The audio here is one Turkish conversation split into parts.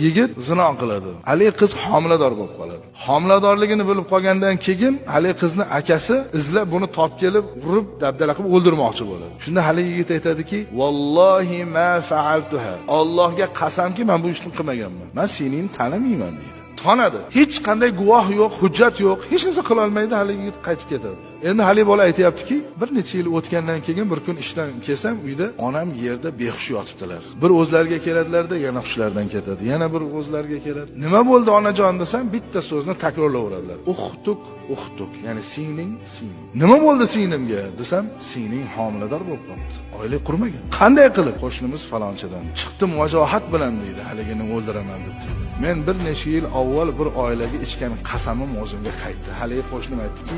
yigit zino qiladi. Haligi qiz homilador bo'lib qoladi. Homiladorligini bilib qolgandan keyin haligi qizni akasi izlab buni topib kelib urib dabdala qilib o'ldirmoqchi bo'ladi. Shunda haligi yigit aytadiki vallohi ma faaltuha. Allohga qasamki man bu ishni qilmaganman. Man seningni tanimayman deydi. Tanadi hech qanday guvoh yo'q hujjat yo'q hech narsa qilolmaydi haligi yigit qaytib ketadi endi haligi bola aytyaptiki bir necha yil o'tgandan keyin bir kun ishdan kelsam uyda onam yerda behush yotibdilar. Bir o'zlariga keladilarda yana hushlaridan ketadi. Yana bir o'zlariga keladi. Nima bo'ldi onajon desam bitta so'zni takrorlayveradilar. Uxtuk uxtuk ya'ni singling singling. Nima bo'ldi singlimga desam singling homilador bo'lib qolibdi. Oila qurmagan. Qanday qilib? Qo'shnimiz falonchidan. Chiqdim vajohat bilan deydi haligini o'ldiraman deb deydi men bir necha yil avval bir oilaga ichgan qasamim o'zimga qaytdi. Haligi qo'shnim aytdiki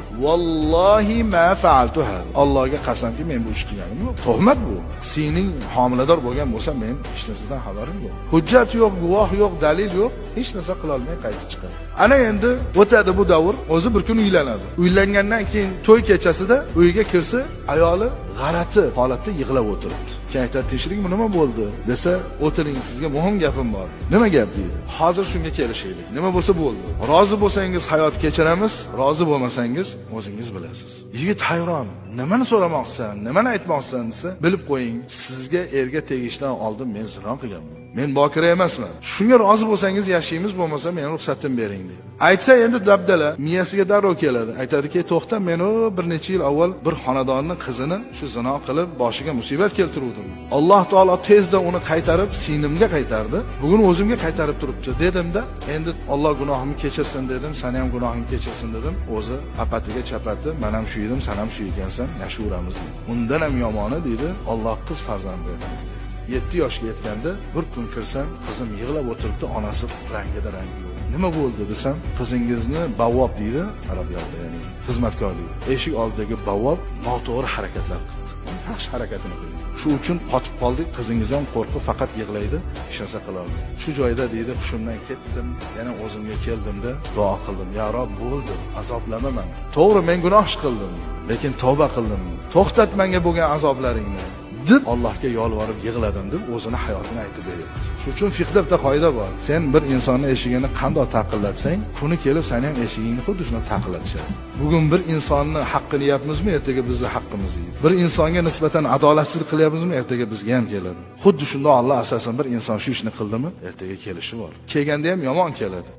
vallohi ma faaltu hada allohga qasamki men bu ishni qilganim yo'q. Tuhmat bu. Sening homilador bo'lgan bo'lsa men hech narsadan xabarim yo'q. Hujjat yo'q guvoh yo'q dalil yo'q. Hech narsa qilolmay qaytib chiqadi. Ana endi o'tadi bu davr. O'zi bir kun uylanadi. Uylangandan keyin to'y kechasida uyiga kirsa ayoli g'alati holatda yig'lab o'tiribdi. Keyin aytadi tinchlikmi nima bo'ldi? Desa o'tiring sizga muhim gapim bor. Nima gap deydi? Hozir shunga kelishaylik. Nima bo'lsa bo'ldi. Rozi bo'lsangiz hayot kechiramiz rozi bo'lmasangiz o'zingiz bilasiz. Yigit hayron nimani so'ramoqchisan nimani aytmoqchisan desa bilib qo'ying sizga erga tegishdan oldin men zino qilganman men bokira emasman. Shunga rozi bo'lsangiz yashaymiz bo'lmasa meni ruxsatim bering deydi. Aytsa endi dabdala miyasiga darrov keladi. Aytadiki to'xta men u bir necha yil avval bir xonadonni qizini shu zino qilib boshiga musibat keltiruvdim. Alloh taolo tezda uni qaytarib singlimga qaytardi. Bugun o'zimga qaytarib turibdi. Dedimda endi olloh gunohimni kechirsin dedim sani ham gunohingni kechirsin dedim. O'zi apatiga chapati man ham shu edim san ham shu ekansan yashayveramiz undan ham yomoni deydi olloh qiz farzand berdi yetti yoshga yetganda bir kun kirsam qizim yig'lab o'tiribdi onasi rangida rangi yo'q. Nima bo'ldi desam qizingizni bavvob deydi arab yoqda ya'ni xizmatkor deydi. Eshik oldidagi bavvob noto'g'ri harakatlar qildi. Yaxshi harakatini qildi. Shu uchun qotib qoldik qizingiz ham qo'rqib faqat yig'laydi hech narsa qilolmaydi shu joyda deydi hushimdan ketdim yana o'zimga keldimda duo qildim. Ya rob bo'ldi azoblama mani to'g'ri men gunoh ish qildim lekin tavba qildim. To'xtat menga bo'lgan azoblaringni deb allohga yolvorib yig'ladim deb o'zini hayotini aytib beryapti shu uchun fiqda bitta qoida bor. Sen bir insonni eshigini qandoq taqillatsang kuni kelib sani ham eshigingni xuddi shunday taqillatishadi. Bugun bir insonni haqqini yeyapmizmi ertaga bizni haqqimiz yeydi. Bir insonga nisbatan adolatsizlik qilyapmizmi ertaga bizga ham keladi. Xuddi shundoq alloh asosan bir inson shu ishni qildimi ertaga kelishi bor. Kelganda ham yomon keladi